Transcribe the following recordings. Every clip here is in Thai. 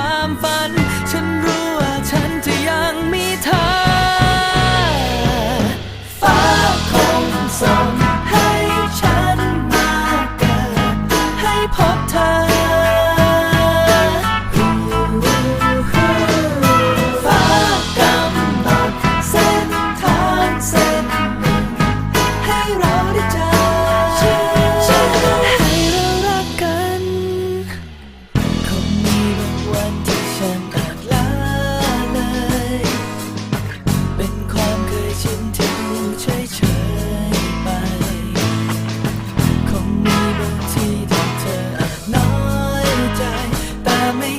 ความฝัน ใจ แต่ไม่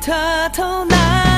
他头อ